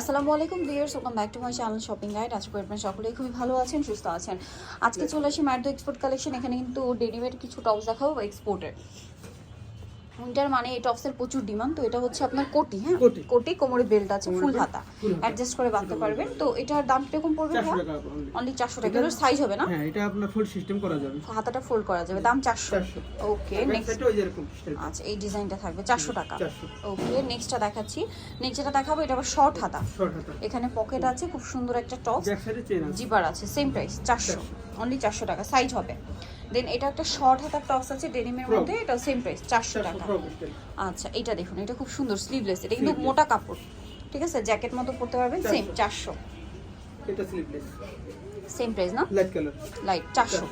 আসসালামু আলাইকুম viewers welcome back to my channel shopping guide আজকে আপনারা সকলেই খুবই ভালো আছেন সুস্থ আছেন। আজকে চলে আসি ম্যাডো এক্সপোর্ট কালেকশন এখানে কিন্তু রেডিমেড কিছু টপস দেখাবো এক্সপোর্টের উইন্টার মানে এই টপসের প্রচুর ডিমান্ড তো এটা হচ্ছে আপনার কোটি হ্যাঁ? কোটি। কোমরে বেল্ট আছে ফুল হাতা। অ্যাডজাস্ট করে বাঁধতে পারবেন। তো এটার দাম কীরকম পড়বে অনলি চারশো টাকা। এগুলোর সাইজ হবে না? হ্যাঁ এটা আপনার ফুল সিস্টেম করা যাবে। হাতাটা ফোল্ড করা যাবে। দাম চারশো। Okay next. আচ্ছা এই ডিজাইনটা থাকবে। চারশো টাকা। ওকে নেক্সটটা দেখাচ্ছি। নেক্সটটা দেখাবো এটা আবার শর্ট হাতা। শর্ট হাতা। এখানে পকেট আছে খুব সুন্দর একটা টপ জিপার আছে। সেম প্রাইস চারশো। অনলি চারশো টাকা। সাইজ হবে। দেন এটা একটা শর্ট হাতার টপস আছে ডেনিমের মধ্যে এটা সেম প্রাইস চারশো টাকা। আচ্ছা এটা দেখুন এটা খুব সুন্দর স্লিভলেস এটা কিন্তু মোটা কাপড় ঠিক আছে? জ্যাকেট মতো পরতে পারবেন সেম চারশো। এটা স্লিভলেস সেম প্রাইস না? লাইট কালার লাইট চারশো।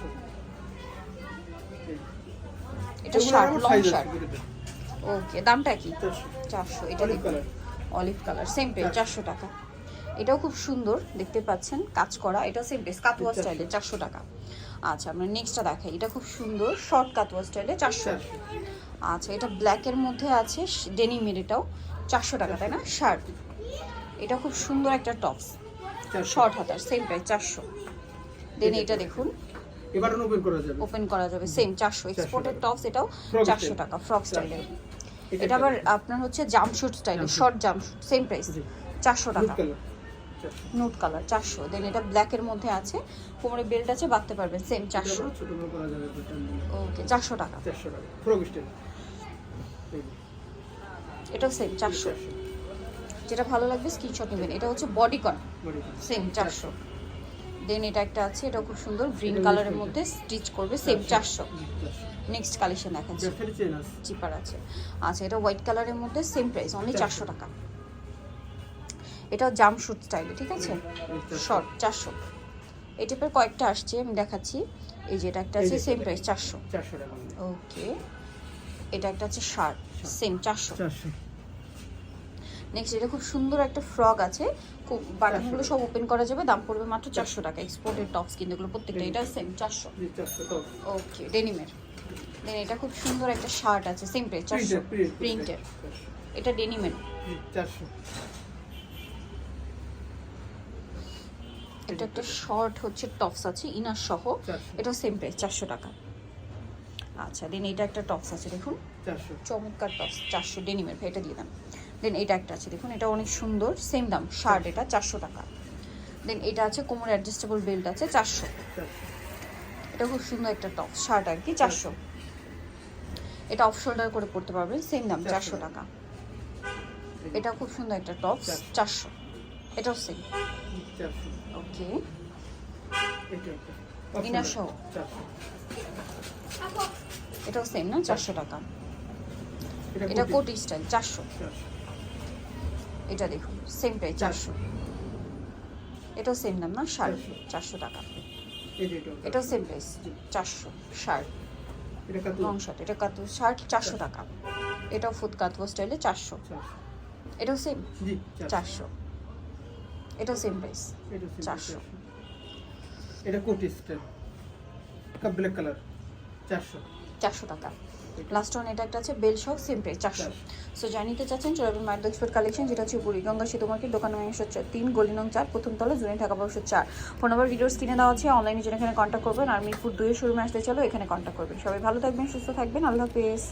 এটা শার্ট লং শার্ট ওকে দামটা কি? চারশো। এটা দেখুন। অলিভ কালার সেম প্রাইস চারশো। টাকা। এটাও খুব সুন্দর দেখতে পাচ্ছেন কাজ করা এটা সেম প্রাইস কাতুয়া 400 স্টাইলে চারশো টাকা। আচ্ছা আমরা নেক্সটটা দেখাই। এটা খুব সুন্দর শর্ট কাতুয়া স্টাইলে চারশো আচ্ছা এটা ব্ল্যাকের মধ্যে আছে ডেনিমের এটাও। চারশো টাকা তাই না? শার্ট এটা খুব সুন্দর একটা টপস শর্ট হাতার সেম প্রাইস চারশো। দেন এটা দেখুন। এবার ওপেন করা যাবে। ওপেন করা যাবে সেম চারশো। এক্সপোর্টের টপস এটাও চারশো। টাকা ফ্রক স্টাইলের এটা আবার আপনার হচ্ছে জামশুট স্টাইলে শর্ট জামশুট সেম প্রাইস। চারশো টাকা। নোট কালার চারশো। দেন এটা ব্ল্যাকের মধ্যে আছে কোমরে বেল্ট আছে বাঁধতে পারবেন সেম চারশো। ওকে চারশো টাকা। এটাও সেম চারশো। যেটা ভালো লাগবে স্ক্রিনশট নেবেন। এটা হচ্ছে বডিকন সেম চারশো। দেন এটা একটা আছে এটা খুব সুন্দর গ্রিন কালারের মধ্যে স্টিচ করবে সেম চারশো। নেক্সট কালেকশন দেখাচ্ছি। চিপার আছে। আচ্ছা এটা হোয়াইট কালারের মধ্যে সেম প্রাইস অনলি চারশো টাকা। এটাও জাম শুট স্টাইলে ঠিক আছে? শর্ট চারশো। এই টাইপের কয়েকটা আসছে আমি দেখাচ্ছি। এই যে এটা একটা আছে সেম প্রাইস চারশো। ওকে এটা একটা আছে শার্ট সেম চারশো। নেক্সট এটা খুব সুন্দর একটা ফ্রক আছে। খুব বাটনগুলো সব ওপেন করা যাবে দাম পড়বে মাত্র চারশো। টাকা। এক্সপোর্টেড টপস কিন্তু এগুলো প্রত্যেকটা এটা সেম চারশো। ওকে ডেনিমের দেন এটা খুব সুন্দর একটা শার্ট আছে সেম প্রাইস চারশো। প্রিন্টের এটা ডেনিমের চারশো। এটা একটা শর্ট হচ্ছে টপস আছে ইনার সহ। এটা সেম প্রাইস চারশো টাকা। আচ্ছা দেন এটা একটা টপস আছে দেখুন। চমৎকার টপস চারশো ডেনিমের এটা দিয়ে দেন। দেন এটা একটা আছে দেখুন এটা অনেক সুন্দর সেম দাম শার্ট এটা চারশো টাকা। দেন এটা আছে কোমর অ্যাডজাস্টেবল বেল্ট আছে চারশো। এটা খুব সুন্দর একটা টপ শার্ট আর কি চারশো। এটা অফ শোল্ডার করে পড়তে পারবেন সেম দাম চারশো টাকা। এটা খুব সুন্দর একটা টপ চারশো। এটাও সেম ওকে। চারশো। এটাও সেম না? চারশো টাকা। এটা কোটি স্টাইল চারশো। এটা দেখুন সেম প্রাইস চারশো। এটাও সেম দাম না? শার্ট চারশো। টাকা। এটাও। সেম প্রাইস চারশো শার্ট এটা লং শার্ট এটা কাতু শার্ট চারশো টাকা। এটাও ফুট কাতুয়া স্টাইলে চারশো। এটাও সেম চারশো। এটাও সেম প্রাইস এটা চারশো। এটা কোটি স্টাইল কাপ ব্ল্যাক কালার চারশো। চারশো টাকা। লাস্ট ওয়ান এটা একটা আছে বেল সহ সেম প্রাইস চারশো। সো জানিতে চাচ্ছেন চলবেন মায়ের এক্সপোর্ট কালেকশন যেটা হচ্ছে বুড়িগঙ্গা সেতু মার্কেট দোকান নং একশো চার তিন গলি নং চার প্রথম তলা জুনে ঢাকা বারোশো চার। ফোন নাম্বার ভিডিওস কিনে দেওয়া আছে অনলাইনে যেন এখানে কন্ট্যাক্ট করবেন। আর মিরপুর দুইয়ের শোরুমে আসতে চলো এখানে কন্ট্যাক্ট করবেন। সবাই ভালো থাকবেন সুস্থ থাকবেন আল্লাহ হাফেজ।